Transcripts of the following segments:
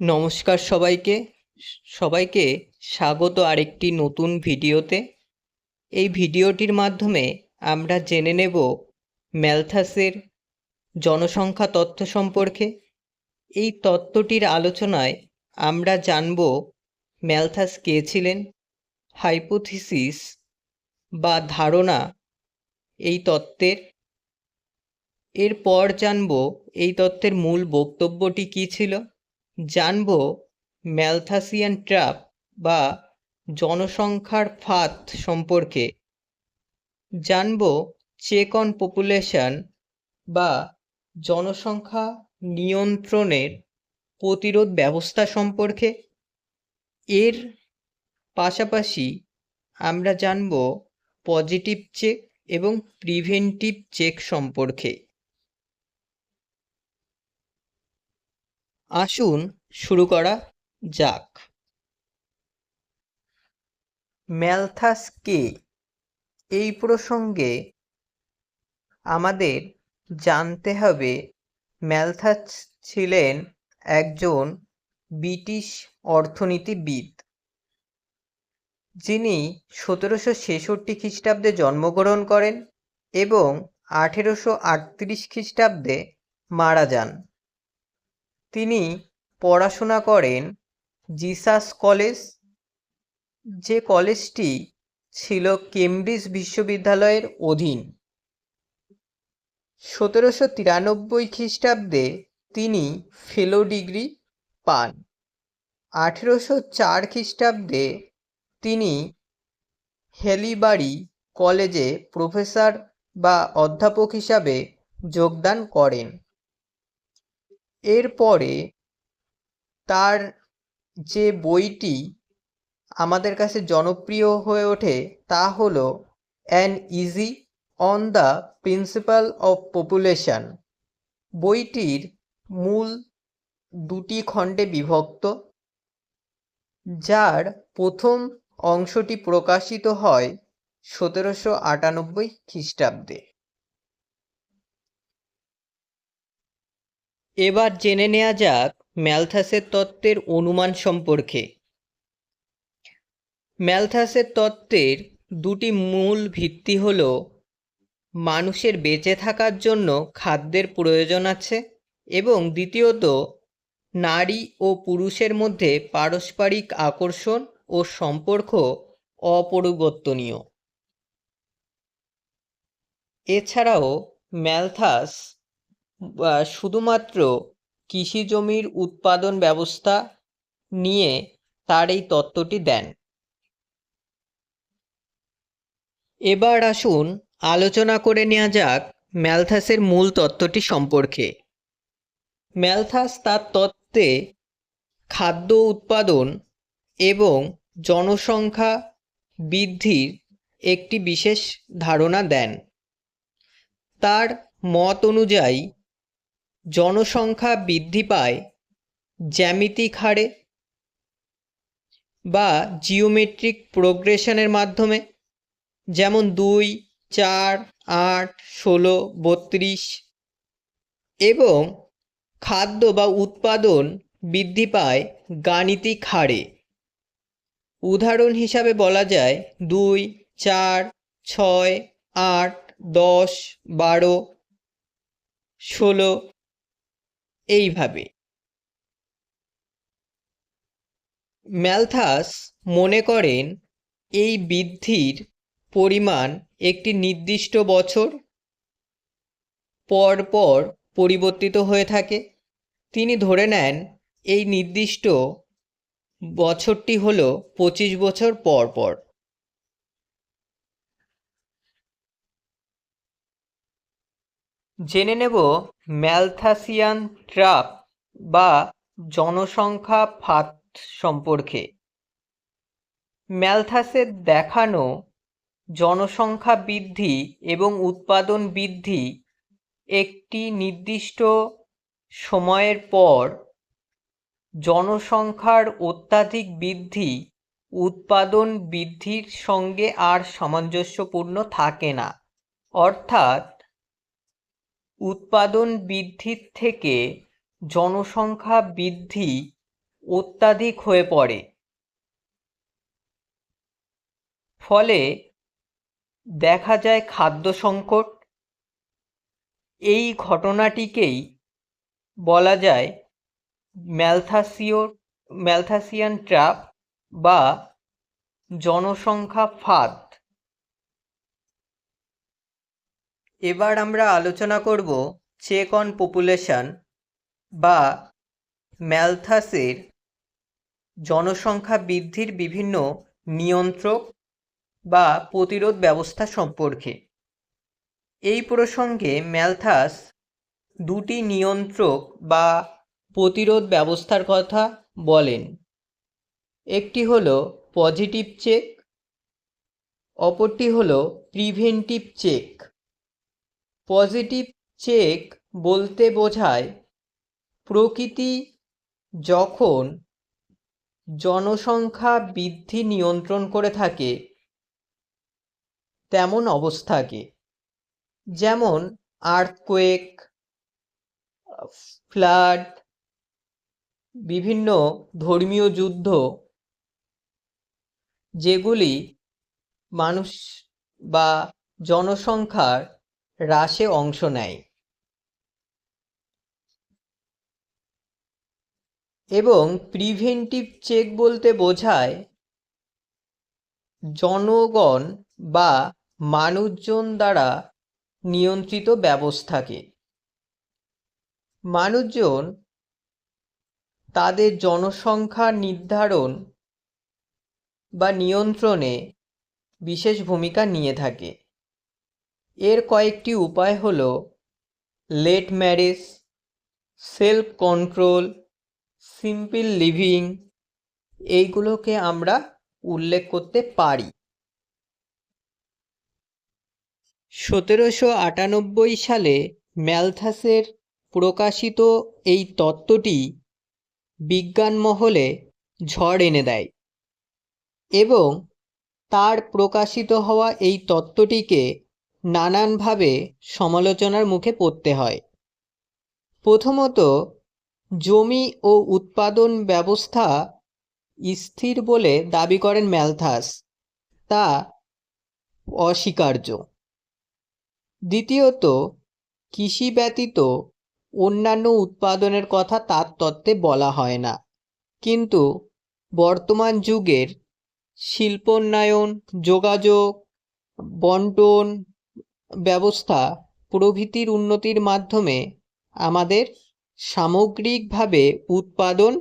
নমস্কার সবাইকে। সবাইকে স্বাগত আরেকটি নতুন ভিডিওতে। এই ভিডিওটির মাধ্যমে আমরা জেনে নেব ম্যালথাসের জনসংখ্যা তথ্য সম্পর্কে। এই তত্ত্বটির আলোচনায় আমরা জানব ম্যালথাস কে ছিলেন, হাইপোথিসিস বা ধারণা এই তত্ত্বের। এরপর জানব এই তত্ত্বের মূল বক্তব্যটি কী ছিল জানব ম্যালথাসিয়ান ট্র্যাপ বা জনসংখ্যার ফাঁদ সম্পর্কে। জানব চেক অন পপুলেশন বা জনসংখ্যা নিয়ন্ত্রণের প্রতিরোধ ব্যবস্থা সম্পর্কে। এর পাশাপাশি আমরা জানব পজিটিভ চেক এবং প্রিভেন্টিভ চেক সম্পর্কে। আসুন শুরু করা যাক। ম্যালথাস কে? এই প্রসঙ্গে আমাদের জানতে হবে ম্যালথাস ছিলেন একজন ব্রিটিশ অর্থনীতিবিদ। যিনি সতেরোশো ছেষট্টি খ্রিস্টাব্দে জন্মগ্রহণ করেন এবং আঠেরোশো আটত্রিশ খ্রিস্টাব্দে মারা যান। তিনি পড়াশোনা করেন জিসাস কলেজ, যে কলেজটি ছিল কেমব্রিজ বিশ্ববিদ্যালয়ের অধীন। সতেরোশো তিরানব্বই খ্রিস্টাব্দে তিনি ফেলো ডিগ্রি পান। আঠেরোশো চার খ্রিস্টাব্দে তিনি হেলিবাড়ি কলেজে প্রফেসর বা অধ্যাপক হিসাবে যোগদান করেন। এরপরে তার যে বইটি আমাদের কাছে জনপ্রিয় হয়ে ওঠে তা হল an essay on the principle of population বইটির মূল দুটি খণ্ডে বিভক্ত, যার প্রথম অংশটি প্রকাশিত হয় সতেরোশো আটানব্বই খ্রিস্টাব্দে। এবার জেনে নেওয়া যাক ম্যালথাসের তত্ত্বের অনুমান সম্পর্কে। ম্যালথাসের তত্ত্বের দুটি মূল ভিত্তি হল, মানুষের বেঁচে থাকার জন্য খাদ্যের প্রয়োজন আছে এবং দ্বিতীয়ত, নারী ও পুরুষের মধ্যে পারস্পরিক আকর্ষণ ও সম্পর্ক অপরিবর্তনীয়। এছাড়াও, ম্যালথাস শুধুমাত্র কৃষি জমির উৎপাদন ব্যবস্থা নিয়ে তার এই তত্ত্বটি দেন। এবার আসুন আলোচনা করে নেওয়া যাক ম্যালথাসের মূল তত্ত্বটি সম্পর্কে। ম্যালথাস তার তত্ত্বে খাদ্য উৎপাদন এবং জনসংখ্যা বৃদ্ধির একটি বিশেষ ধারণা দেন। তার মত অনুযায়ী জনসংখ্যা বৃদ্ধি পায় জ্যামিতিক হারে বা জিওমেট্রিক প্রোগ্রেশনের মাধ্যমে। যেমন দুই, চার, আট, ষোলো, বত্রিশ এবং খাদ্য বা উৎপাদন বৃদ্ধি পায় গাণিতিক হারে। উদাহরণ হিসাবে বলা যায় দুই, চার, ছয়, আট, দশ, বারো, ষোলো এইভাবে। ম্যালথাস মনে করেন এই বৃদ্ধির পরিমাণ একটি নির্দিষ্ট বছর পর পর পরিবর্তিত হয়ে থাকে। তিনি ধরে নেন, এই নির্দিষ্ট বছরটি হল পঁচিশ বছর পর পর জেনে নেব ম্যালথাসিয়ান ট্রাপ বা জনসংখ্যা ফাঁদ সম্পর্কে। ম্যালথাসের দেখানো জনসংখ্যা বৃদ্ধি এবং উৎপাদন বৃদ্ধি একটি নির্দিষ্ট সময়ের পর জনসংখ্যার অত্যাধিক বৃদ্ধি, উৎপাদন বৃদ্ধির সঙ্গে আর সামঞ্জস্যপূর্ণ থাকে না। অর্থাৎ উৎপাদন বৃদ্ধির থেকে জনসংখ্যা বৃদ্ধি অত্যাধিক হয়ে পড়ে। ফলে দেখা যায় খাদ্য সংকট। এই ঘটনাটিকেই বলা যায় ম্যালথাসিও, ম্যালথাসিয়ান ট্র্যাপ বা জনসংখ্যা ফাঁদ। এবার আমরা আলোচনা করব চেক অন পপুলেশন বা ম্যালথাসের জনসংখ্যা বৃদ্ধির বিভিন্ন নিয়ন্ত্রক বা প্রতিরোধ ব্যবস্থা সম্পর্কে। এই প্রসঙ্গে ম্যালথাস দুটি নিয়ন্ত্রক বা প্রতিরোধ ব্যবস্থার কথা বলেন। একটি হলো পজিটিভ চেক অপরটি হলো প্রিভেন্টিভ চেক পজিটিভ চেক বলতে বোঝায় প্রকৃতি যখন জনসংখ্যা বৃদ্ধি নিয়ন্ত্রণ করে থাকে, তেমন অবস্থাকে। যেমন আর্থকোয়েক ফ্লাড বিভিন্ন ধর্মীয় যুদ্ধ, যেগুলি মানুষ বা জনসংখ্যার হ্রাসে অংশ নেয়। এবং প্রিভেন্টিভ চেক বলতে বোঝায় জনগণ বা মানুষজন দ্বারা নিয়ন্ত্রিত ব্যবস্থাকে। মানুষজন তাদের জনসংখ্যা নির্ধারণ বা নিয়ন্ত্রণে বিশেষ ভূমিকা নিয়ে থাকে। এর কয়েকটি উপায় হল late marriage self control simple living এইগুলোকে আমরা উল্লেখ করতে পারি। সতেরোশো আটানব্বই সালে ম্যালথাসের প্রকাশিত এই তত্ত্বটি বিজ্ঞান মহলে ঝড় এনে দেয় এবং তার প্রকাশিত হওয়া এই তত্ত্বটিকে নানানভাবে সমালোচনার মুখে পড়তে হয়। প্রথমত, জমি ও উৎপাদন ব্যবস্থা স্থির বলে দাবি করেন ম্যালথাস। তা অস্বীকার্য। দ্বিতীয়ত, কৃষি ব্যতীত অন্যান্য উৎপাদনের কথা তার তত্ত্বে বলা হয় না। কিন্তু বর্তমান যুগের শিল্পোন্নয়ন, যোগাযোগ, বন্টন ব্যবস্থা প্রভৃতির উন্নতির মাধ্যমে আমাদের সামগ্রিকভাবে উৎপাদন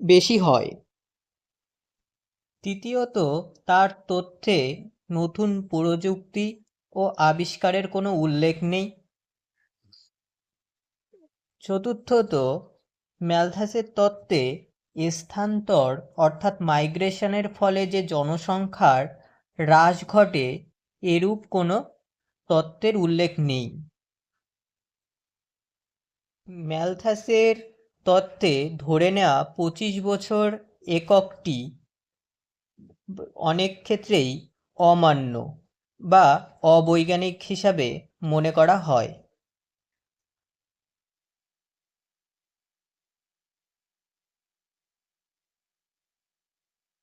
বেশি হয়। তৃতীয়ত, তার তথ্যে নতুন প্রযুক্তি ও আবিষ্কারের কোনো উল্লেখ নেই। চতুর্থত, ম্যালথাসের তত্ত্বে স্থানান্তর অর্থাৎ মাইগ্রেশনের ফলে যে জনসংখ্যার হ্রাস ঘটে এরূপ কোনো তত্ত্বের উল্লেখ নেই। ম্যালথাসের তত্ত্বে ধরে নেওয়া পঁচিশ বছর এককটি অনেক ক্ষেত্রেই অমান্য বা অবৈজ্ঞানিক হিসাবে মনে করা হয়।